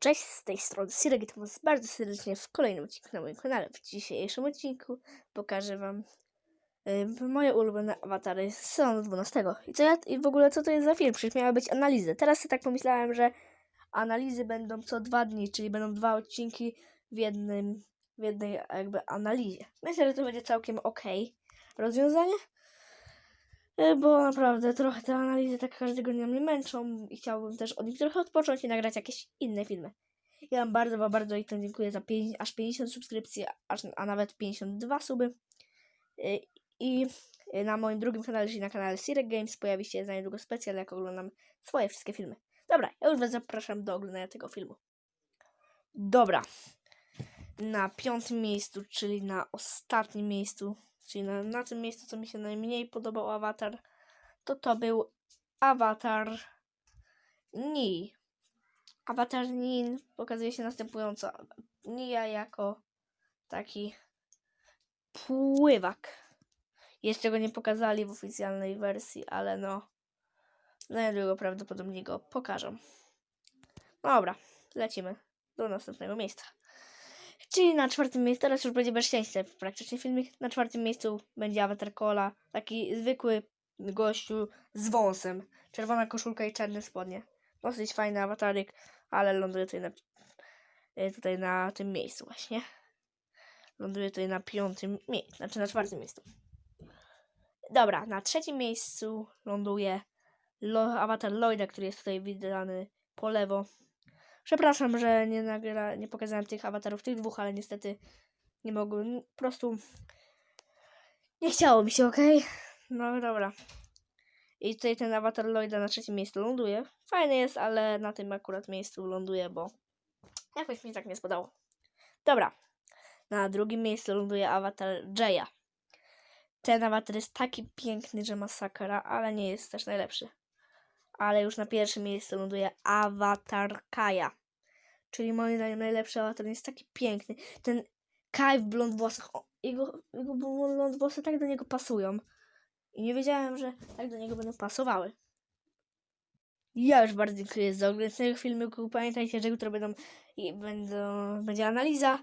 Cześć, z tej strony Sirek, was bardzo serdecznie w kolejnym odcinku na moim kanale. W dzisiejszym odcinku pokażę wam y, moje ulubione awatary z sezonu 12. I, co ja, I w ogóle co to jest za film? Przecież miały być analizy. Teraz sobie tak pomyślałem, że analizy będą co dwa dni, czyli będą dwa odcinki w jednym, w jednej jakby analizie. Myślę, że to będzie całkiem ok rozwiązanie. Y, Bo naprawdę trochę te analizy tak każdego dnia mnie męczą i chciałbym też od nich trochę odpocząć i nagrać jakieś inne filmy. Ja wam bardzo, bardzo i tym dziękuję za aż 50 subskrypcji, aż, a nawet 52 suby. Y, I y, na moim drugim kanale, czyli na kanale Sirek Games, pojawi się za niedługo specjal, jak oglądam swoje wszystkie filmy. Dobra, ja już was zapraszam do oglądania tego filmu. Dobra. Na piątym miejscu, czyli na ostatnim miejscu, czyli na, na tym miejscu, co mi się najmniej podobał awatar, to to był awatar Ni. Awatar Nin pokazuje się następująco. Nia jako taki pływak. Jeszcze go nie pokazali w oficjalnej wersji, ale no za niedługo prawdopodobnie go pokażą. Dobra, lecimy do następnego miejsca. Czyli na czwartym miejscu, teraz już będzie bezszczęście praktycznie filmik. Na czwartym miejscu będzie awatar Kola, taki zwykły gościu z wąsem. Czerwona koszulka i czarne spodnie. Dosyć fajny awataryk, ale ląduje tutaj na, y, tutaj na tym miejscu właśnie. Ląduje tutaj na piątym miejscu, znaczy na czwartym miejscu. Dobra, na trzecim miejscu ląduje Lo, awatar Lloyda, który jest tutaj widany po lewo. Przepraszam, że nie, nagra, nie pokazałem tych awatarów, tych dwóch, ale niestety nie mogłem. Po prostu nie chciało mi się, ok? No dobra. I tutaj ten awatar Lloyda na trzecim miejscu ląduje. Fajny jest, ale na tym akurat miejscu ląduje, bo jakoś mi tak nie spodało. Dobra. Na drugim miejscu ląduje awatar Jaya. Ten awatar jest taki piękny, że masakra, ale nie jest też najlepszy. Ale już na pierwszym miejscu ląduje awatar Kaja. Czyli moim zdaniem najlepszy awatar jest taki piękny. Ten Kaj w blond włosach. O, jego, jego blond włosy tak do niego pasują. I nie wiedziałem, że tak do niego będą pasowały. Ja już bardzo dziękuję za oglądanie tego filmiku. Pamiętajcie, że jutro będą, i będą będzie analiza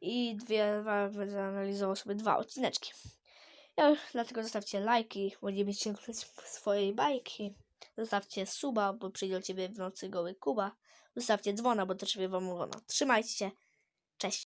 i dwie, dwa, będę analizował sobie dwa odcineczki. Ja już dlatego zostawcie lajki, będziemy ciągnąć swojej bajki. Zostawcie suba, bo przyjdzie do ciebie w nocy goły Kuba. Zostawcie dzwona, bo ciebie wam ogląda. Trzymajcie się. Cześć.